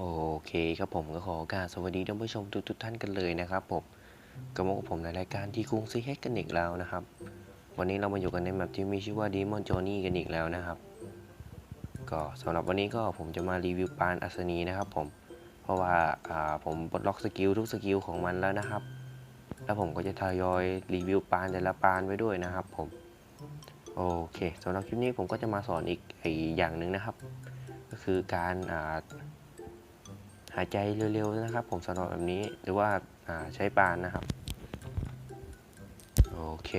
โอเคครับผมก็ขอโอกาสสวัสดีท่านผู้ชมทุกทท่านกันเลยนะครับผมก็มากับผมในรายการที่กรุงซีเฮกกันอีกแล้วนะครับ วันนี้เรามาอยู่กันในแมปที่มีชื่อว่า Demon Journey กันอีกแล้วนะครับ ก็สำหรับวันนี้ก็ผมจะมารีวิวปานอัศนีนะครับผมเพราะว่าอ่าผมปลดล็อกสกิลทุกสกิลของมันแล้วนะครับ แล้วผมก็จะทยอยรีวิวปานแต่ละปานไว้ด้วยนะครับ ผมโอเคสำหรับคลิปนี้ผมก็จะมาสอนอีกออย่างหนึ่งนะครับ ก็คือการอ่าหายใจเร็วๆนะครับ ผมสำหรับแบบนี้หรือว่าาใช้ปานนะครับ โอเค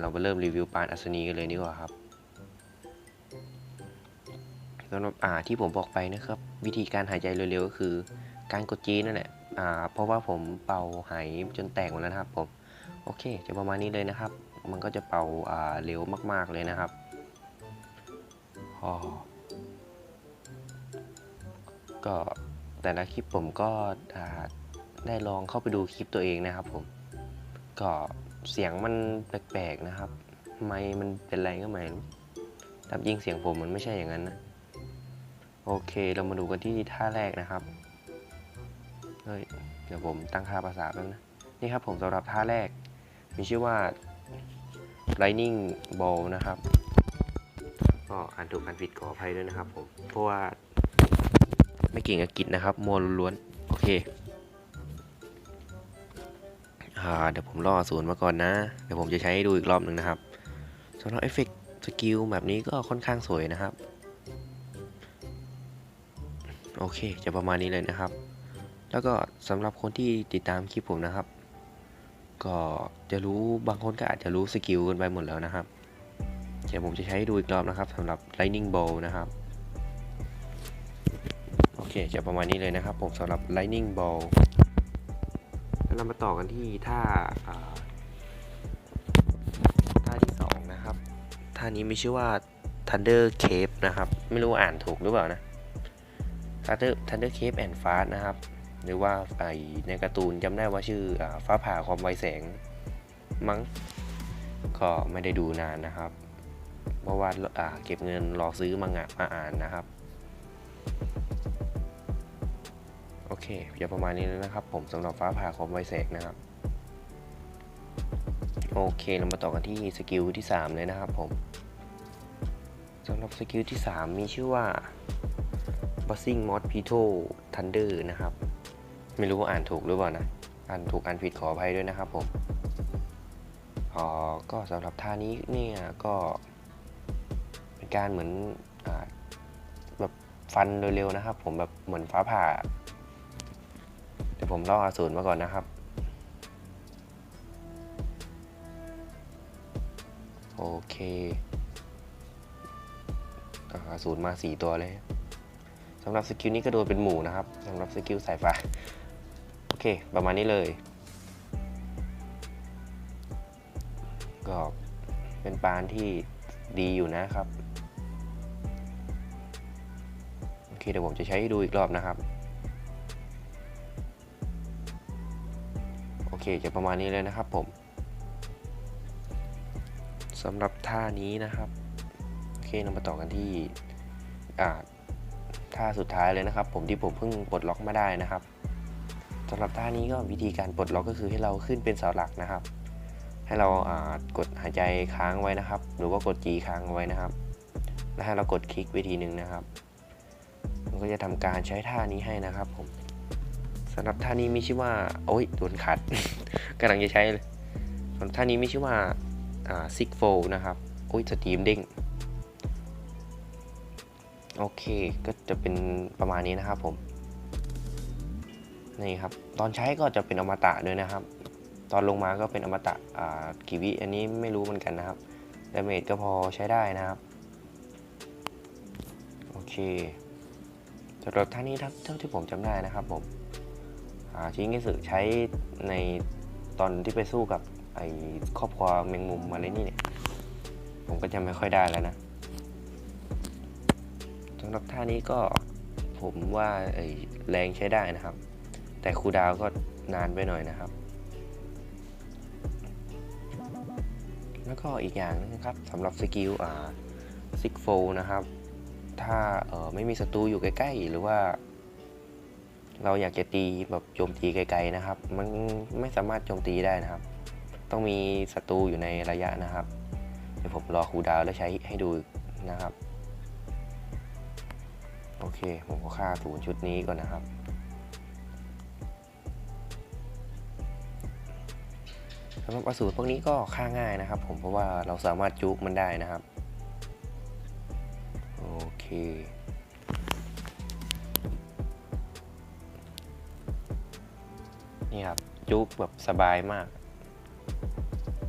เรามาเริ่มรีวิวปานอัศนีกันเลยดีกว่าครับสำหรับอ่าที่ผมบอกไปนะครับ วิธีการหายใจเร็วๆก็คือ การกดจีนั่นแหละอ่าเพราะว่าผมเป่าหายจนแตกหมดแล้วนะครับผมโอเค จะประมาณนี้เลยนะครับ มันก็จะเป่าอ่าเร็วมาก ๆเลยนะครับก็ แต่ละคลิปผมก็ได้ลองเข้าไปดูคลิปตัวเองนะครับผมก็เสียงมันแปลกๆนะครับไม่มันเป็นไรก็ไม่รู้ตามจริงเสียงผมมันไม่ใช่อย่างนั้นนะ โอเคเรามาดูกันที่ท่าแรกนะครับ เฮ้ย เดี๋ยวผมตั้งค่าภาษาแป๊บนะ นี่ครับผมสำหรับท่าแรก มีชื่อว่า lightning ball นะครับก็อ่านถูกอ่านผิดขออภัยด้วยนะครับผม เพราะว่า ไม่เก่งอังกฤษนะครับมัวล้วนโอเคอ่าเดี๋ยวผมรอศูนย์มาก่อนนะ เดี๋ยวผมจะใช้ดูอีกรอบหนึ่งนะครับสำหรับเอฟเฟกต์สกิลแบบนี้ก็ค่อนข้างสวยนะครับ โอเค จะประมาณนี้เลยนะครับ แล้วก็สำหรับคนที่ติดตามคลิปผมนะครับ ก็จะรู้บางคนก็อาจจะรู้สกิลกันไปหมดแล้วนะครับ เดี๋ยวผมจะใช้ดูอีกรอบนะครับสำหรับ lightning bolt นะครับ จะประมาณนี้เลยนะครับผมสำหรับ lightning ball แล้วเรามาต่อกันที่ท่าท่าที่2นะครับท่านี้มีชื่อว่า thunder cape นะครับไม่รู้อ่านถูกหรือเปล่านะ thunder thunder cape and fast นะครับหรือว่าไอในการ์ตูนจำได้ว่าชื่ออฟ้าผ่าความไวแสงมั้งก็ไม่ได้ดูนานนะครับ เพราะว่าเก็บเงินรอซื้อมังงะมาอ่านนะครับ โอเคจะประมาณนี้แล้วนะครับ ผมสำหรับฟ้าผ่าคมไวแสกนะครับ โอเคเรามาต่อกันที่สกิลที่ 3 เลยนะครับผมสำหรับสกิลที่ 3 มีชื่อว่า Buzzing Mod Pito Thunder นะครับ ไม่รู้ว่าอ่านถูกหรือเปล่านะ อ่านถูกอ่านผิดขออภัยด้วยนะครับผมอ๋อก็สำหรับท่านี้เนี่ยก็ เป็นการเหมือนอแบบฟันเร็วๆนะครับ ผมแบบเหมือนฟ้าผ่า เดี๋ยวผมลอกอาสูรมาก่อนนะครับ โอเคอาอาสูรมา 4 ตัวเลยสำหรับสกิลนี้ก็โดนเป็นหมู่นะครับสำหรับสกิลสายฟ้า โอเค ประมาณนี้เลย ก็เป็นปานที่ดีอยู่นะครับ โอเค เดี๋ยวผมจะใช้ให้ดูอีกรอบนะครับ จะประมาณนี้เลยนะครับผมสำหรับท่านี้นะครับโอเคเรามาต่อกันที่อ่าท่าสุดท้ายเลยนะครับ ผมที่ผมเพิ่งปลดล็อกมาได้นะครับสำหรับท่านี้ก็วิธีการปลดล็อกก็คือให้เราขึ้นเป็นเสาหลักนะครับ ให้เราากดหายใจค้างไว้นะครับ หรือว่ากด G ค้างไว้นะครับ แล้วให้เรากดคลิกไปทีหนึ่งนะครับมันก็จะทำการใช้ท่านี้ให้นะครับผม สำหรับท่านี้มีชื่อว่า โอ้ยโดนขัดกำลังจะใช้เลยสำหรับท่านี้มีชื่อว่าอ่าซิกโฟนะครับ โอ้ยสตรีมเด้งโอเค ก็จะเป็นประมาณนี้นะครับผม นี่ครับ ตอนใช้ก็จะเป็นอมตะด้วยนะครับ ตอนลงมาก็เป็นอมตะอ่ากี่วิอันนี้ไม่รู้เหมือนกันนะครับดาเมจก็พอใช้ได้นะครับ โอเคสำหรับท่านี้เท่าที่ผมจำได้นะครับผม ชิงเกสึใช้ในตอนที่ไปสู้กับไอ้ครอบครัวแมงมุมอะไรนี่เนี่ย ผมก็จำไม่ค่อยได้แล้วนะสำหรับท่านี้ก็ผมว่าไอ้แรงใช้ได้นะครับ แต่คูดาวก็นานไปหน่อยนะครับ แล้วก็อีกอย่างนึงนะครับสำหรับสกิลอ่าซิกโฟนะครับ ถ้าไม่มีศัตรูอยู่ใกล้ ๆ หรือว่า เราอยากจะตีแบบโจมตีไกลๆนะครับ มันไม่สามารถโจมตีได้นะครับ ต้องมีศัตรูอยู่ในระยะนะครับ เดี๋ยวผมรอคูดาวแล้วใช้ให้ดูนะครับ โอเค ผมก็ฆ่าศูนย์ชุดนี้ก่อนนะครับ สำหรับอสูรพวกนี้ก็ฆ่าง่ายนะครับ ผมเพราะว่าเราสามารถจุกมันได้นะครับ โอเค จุกแบบสบายมาก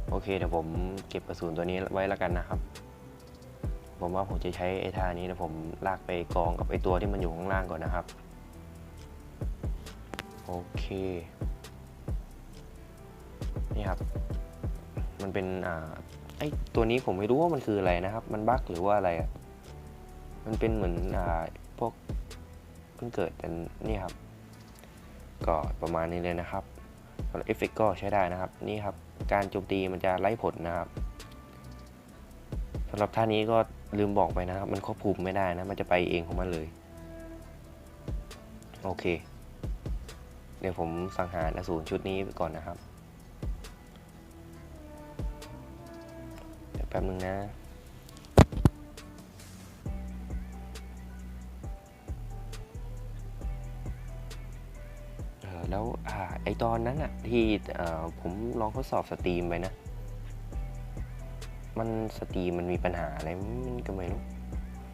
โอเคเดี๋ยวผมเก็บกระสุนตัวนี้ไว้แล้วกันนะครับ ผมว่าผมจะใช้ไอ้ท่านี้นะผมลากไปกองกับไอ้ตัวที่มันอยู่ข้างล่างก่อนนะครับ โอเค นี่ครับ มันเป็นอ่าไอ้ตัวนี้ผมไม่รู้ว่ามันคืออะไรนะครับ มันบั๊กหรือว่าอะไรอะ มันเป็นเหมือนอ่าพวกเพิ่งเกิดแต่นี่ครับ ก็ประมาณนี้เลยนะครับ สำหรับเอฟเฟกก็ใช้ได้นะครับ นี่ครับ การโจมตีมันจะไล่ผลนะครับสำหรับท่านี้ก็ลืมบอกไปนะครับ มันควบคุมไม่ได้นะ มันจะไปเองของมันเลย โอเค เดี๋ยวผมสังหารอสูรชุดนี้ไปก่อนนะครับ เดี๋ยวแป๊บนึงนะ ตอนนั้นอะที่ผมลองทดสอบสตรีมไปนะ มันสตรีมมันมีปัญหาอะไรมันก็ไม่รู้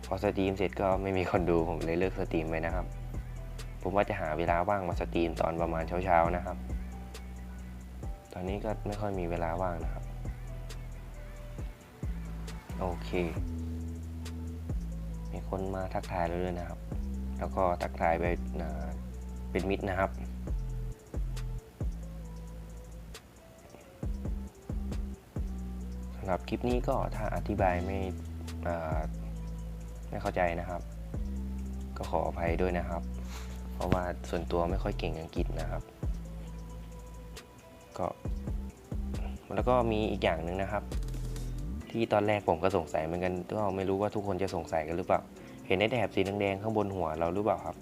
พอสตรีมเสร็จก็ไม่มีคนดูผมเลยเลิกสตรีมไปนะครับ ผมว่าจะหาเวลาว่างมาสตรีมตอนประมาณเช้าๆนะครับ ตอนนี้ก็ไม่ค่อยมีเวลาว่างนะครับ โอเค มีคนมาทักทายเราด้วยนะครับ แล้วก็ทักทายไปเป็นมิตรนะครับ สำหรับคลิปนี้ก็ถ้าอธิบายไม่ไม่เข้าใจนะครับ ก็ขออภัยด้วยนะครับ เพราะว่าส่วนตัวไม่ค่อยเก่งอังกฤษนะครับ ก็แล้วก็มีอีกอย่างหนึ่งนะครับ ที่ตอนแรกผมก็สงสัยเหมือนกันก็ไม่รู้ว่าทุกคนจะสงสัยกันหรือเปล่า เห็นไอ้แถบสีแดงๆข้างบนหัวเราหรือเปล่าครับ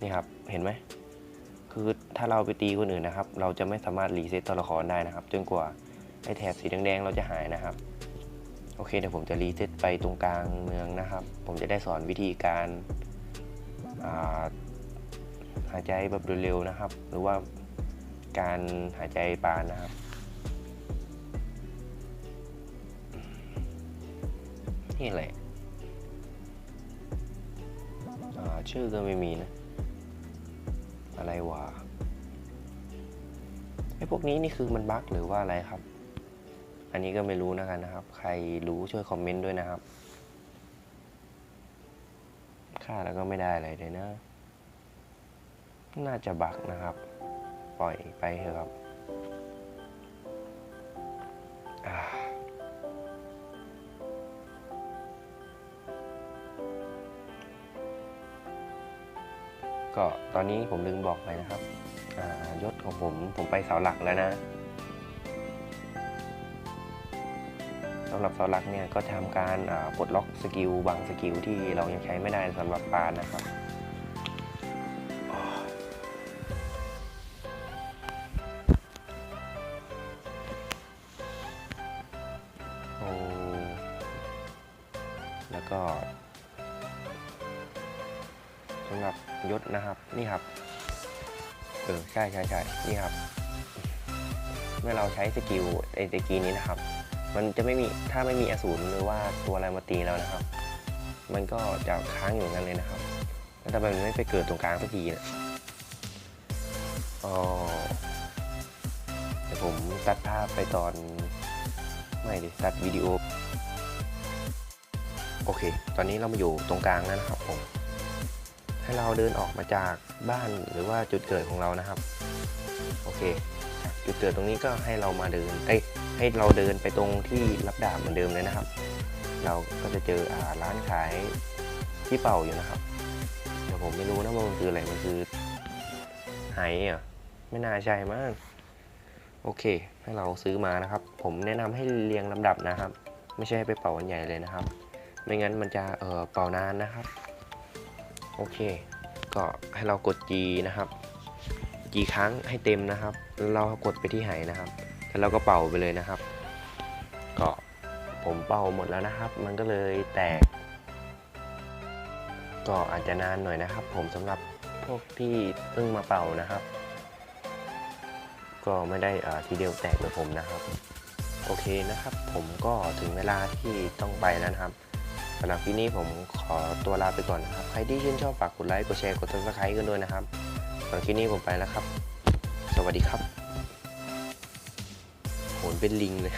นี่ครับเห็นไหมคือถ้าเราไปตีคนอื่นนะครับ เราจะไม่สามารถรีเซ็ตตัวละครได้นะครับ จนกว่า ไอแถบสีแดงๆเราจะหายนะครับ โอเคเดี๋ยวผมจะรีเซ็ตไปตรงกลางเมืองนะครับ ผมจะได้สอนวิธีการาหายใจแบบเร็วๆนะครับ หรือว่าการหายใจปานนะครับนี่แหละชื่อก็ไม่มีนะ อะไรวะไอ้พวกนี้นี่คือมันบั๊กหรือว่าอะไรครับ อันนี้ก็ไม่รู้นะกันนะครับ ใครรู้ช่วยคอมเมนต์ด้วยนะครับค่าแล้วก็ไม่ได้อะไรเลยนะ น่าจะบักนะครับ ปล่อยไปเถอะครับ ก็ตอนนี้ผมลืมบอกไปนะครับยศของผมผมไปเสาหลักแล้วนะ สำหรับเสาหลักเนี่ยก็ทำการปลดล็อกสกิลบางสกิลที่เรายังใช้ไม่ได้สำหรับปานนะครับโอ้แล้วก็สำหรับยศนะครับนี่ครับเออใช่ใช่ใช่นี่ครับ เมื่อเราใช้สกิลไอ้ตะกี้นี้นะครับ มันจะไม่มีถ้าไม่มีอสูรหรือว่าตัวอะไรมาตีแล้วนะครับ มันก็จะค้างอยู่งนั้นเลยนะครับ แล้วทำไมมันไม่ไปเกิดตรงกลางสักทีเนี่ยอ๋อเดี๋ยวผมตัดภาพไปตอนไม่ดิตัดวิดีโอ โอเค ตอนนี้เรามาอยู่ตรงกลางแล้วนะครับผม ให้เราเดินออกมาจากบ้านหรือว่าจุดเกิดของเรานะครับ โอเค จุดเกิดตรงนี้ก็ให้เรามาเดิน เอ้ย ให้เราเดินไปตรงที่รับดาบเหมือนเดิมเลยนะครับ เราก็จะเจออร้านขายที่เป่าอยู่นะครับแต่ผมไม่รู้นะว่ามันคืออะไรมันคือไหอะไม่น่าใช่มั้งโอเค ให้เราซื้อมานะครับ ผมแนะนำให้เรียงลำดับนะครับ ไม่ใช่ไปเป่าวันใหญ่เลยนะครับ ไม่งั้นมันจะเออเป่านานนะครับ โอเค ก็ให้เรากด G นะครับ G ครั้งให้เต็มนะครับแล้วเรากดไปที่ไหนะครับ แล้วเราก็เป่าไปเลยนะครับ ก็ผมเป่าหมดแล้วนะครับ มันก็เลยแตก ก็อาจจะนานหน่อยนะครับ ผมสำหรับพวกที่เพิ่งมาเป่านะครับ ก็ไม่ได้อ่าทีเดียวแตกเหมือนผมนะครับ โอเคนะครับ ผมก็ถึงเวลาที่ต้องไปแล้วนะครับสำหรับที่นี้ผมขอตัวลาไปก่อนนะครับ ใครที่ชื่นชอบฝากกดไลค์ กดแชร์ กดซับสไครต์กันด้วยนะครับสำหรับที่นี้ผมไปแล้วครับ สวัสดีครับ โหนเป็นลิงเลย